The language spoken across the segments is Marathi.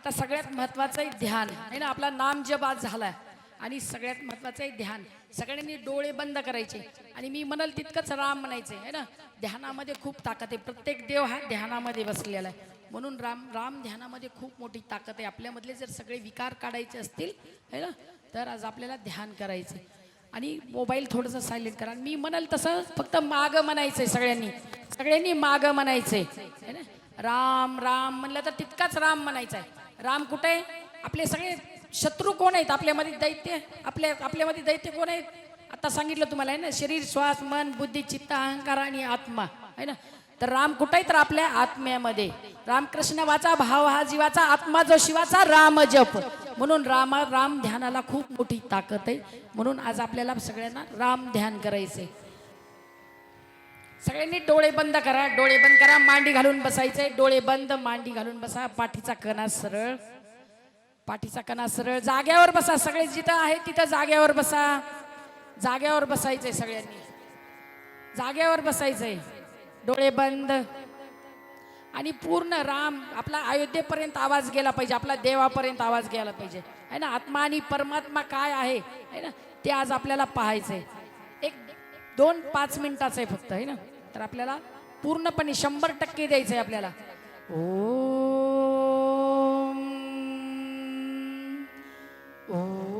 आता सगळ्यात महत्वाचं आहे ध्यान. आहे ना आपला नाम जप आज झालाय. आणि सगळ्यात महत्वाचं आहे ध्यान. सगळ्यांनी डोळे बंद करायचे. आणि मी म्हणाल तितकंच राम म्हणायचे आहे ना ध्यानामध्ये खूप ताकद आहे. प्रत्येक देव हा ध्यानामध्ये बसलेला आहे. म्हणून राम राम ध्यानामध्ये खूप मोठी ताकद आहे. आपल्यामधले जर सगळे विकार काढायचे असतील है ना तर आज आपल्याला ध्यान करायचं आणि मोबाईल थोडंसं सायलेंट करा. आणि मी म्हणाल तसं फक्त माग म्हणायचंय सगळ्यांनी. सगळ्यांनी माग म्हणायचंय. है ना राम राम म्हणलं तर तितकाच राम म्हणायचा आहे राम कुठे? आहे आपले सगळे शत्रू कोण आहेत? आपल्यामध्ये दैत्य आपल्या आपल्यामध्ये दैत्य कोण आहेत? आता सांगितलं तुम्हाला आहे ना? शरीर श्वास मन बुद्धी चित्त अहंकार आणि आत्मा आहे ना? तर राम कुठे आहे तर आपल्या आत्म्यामध्ये. रामकृष्ण वाचा भाव हा जीवाचा आत्मा जो शिवाचा राम जप. म्हणून रामा राम ध्यानाला खूप मोठी ताकद आहे. म्हणून आज आपल्याला सगळ्यांना राम ध्यान करायचंय. सगळ्यांनी डोळे बंद करा डोळे बंद करा मांडी घालून बसायचंय. डोळे बंद मांडी घालून बसा. पाठीचा कणा सरळ. पाठीचा कणा सरळ. जाग्यावर बसा. सगळे जिथं आहे तिथं जाग्यावर बसा. जाग्यावर बसायचंय सगळ्यांनी. जाग्यावर बसायचंय. डोळे बंद. आणि पूर्ण राम आपला अयोध्येपर्यंत आवाज गेला पाहिजे. आपला देवापर्यंत आवाज गेला पाहिजे. है ना? आत्मा आणि परमात्मा काय आहे? है ना? ते आज आपल्याला पाहायचंय. एक दोन पाच मिनिटाचं आहे फक्त. आहे ना? तर आपल्याला पूर्णपणे शंभर टक्के द्यायचंय आपल्याला. ओ ओ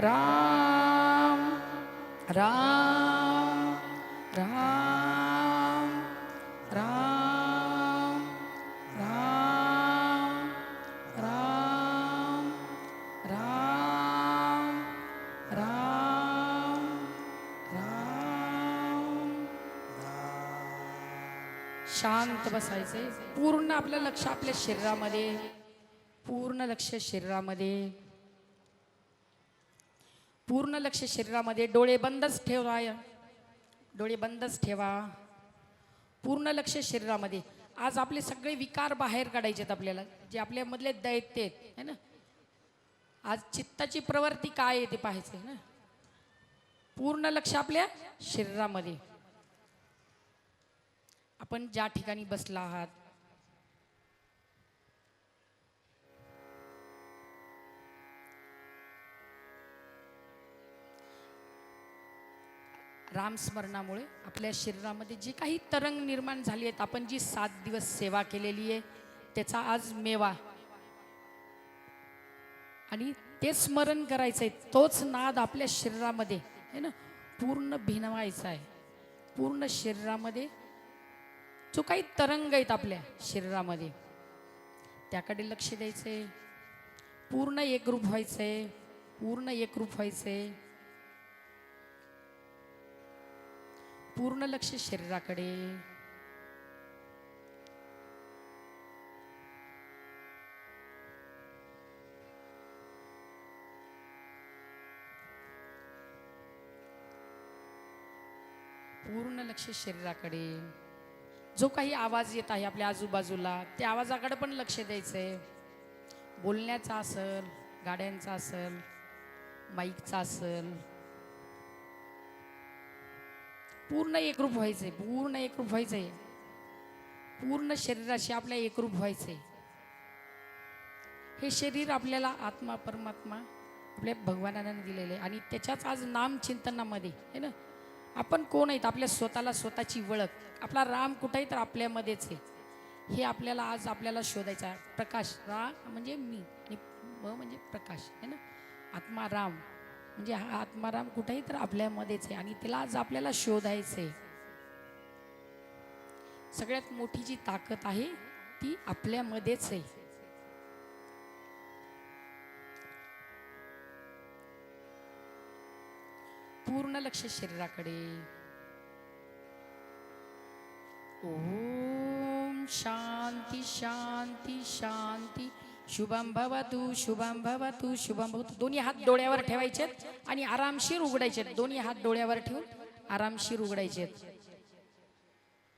राम राम राम राम राम राम राम राम राम शांत बसायचे पूर्ण आपलं लक्ष आपल्या शरीरामध्ये. पूर्ण लक्ष शरीरामध्ये. पूर्ण लक्ष शरीरामध्ये. डोळे बंदच ठेवा डोळे बंदच ठेवा. पूर्ण लक्ष शरीरामध्ये. आज आपले सगळे विकार बाहेर काढायचे आहेत आपल्याला. जे आपल्यामधले दैत्य आहेत है ना? आज चित्ताची प्रवृत्ती काय आहे ते पाहायचं आहे ना? पूर्ण लक्ष आपल्या शरीरामध्ये. आपण ज्या ठिकाणी बसला आहात नामस्मरणामुळे आपल्या शरीरामध्ये जे काही तरंग निर्माण झाली आहेत आपण जी सात दिवस सेवा केलेली आहे त्याचा आज मेवा. आणि ते स्मरण करायचं आहे तोच नाद आपल्या शरीरामध्ये आहे ना पूर्ण भिनवायचा आहे. पूर्ण शरीरामध्ये जो काही तरंग आहेत आपल्या शरीरामध्ये त्याकडे लक्ष द्यायचंय. पूर्ण एकरूप व्हायचं आहे पूर्ण एकरूप व्हायचंय. पूर्ण लक्ष शरीराकडे. पूर्ण लक्ष शरीराकडे. जो काही आवाज येत आहे आपल्या आजूबाजूला त्या आवाजाकडे पण लक्ष द्यायचंय. बोलण्याचा असल गाड्यांचा असल माईकचा असल पूर्ण एकरूप व्हायचंय पूर्ण एकरूप व्हायचंय. पूर्ण शरीराशी आपल्या एकरूप व्हायचंय. हे शरीर आपल्याला आत्मा परमात्मा आपल्या भगवानाने दिलेले आहे. आणि त्याच्याच आज नाम चिंतनामध्ये आहे ना? आपण कोण आहेत? आपल्या स्वतःला स्वतःची ओळख. आपला राम कुठं आहे तर आपल्यामध्येच आहे. हे आपल्याला आज आपल्याला शोधायचं आहे. प्रकाश रा म्हणजे मी. आणि म्हणजे प्रकाश आहे ना? आत्मा राम. म्हणजे हा आत्माराम कुठेही तर आपल्यामध्येच आहे आणि त्याला आज आपल्याला शोधायचं आहे सगळ्यात मोठी जी ताकद आहे ती आपल्यामध्येच आहे. पूर्ण लक्ष शरीराकडे. ओम शांती शांती शांती. शुभम तू शुभम तू शुभम तू. दोन्ही हात डोळ्यावर ठेवायचेत आणि आरामशीर उघडायचे दोन्ही हात डोळ्यावर ठेवून आरामशीर उघडायचे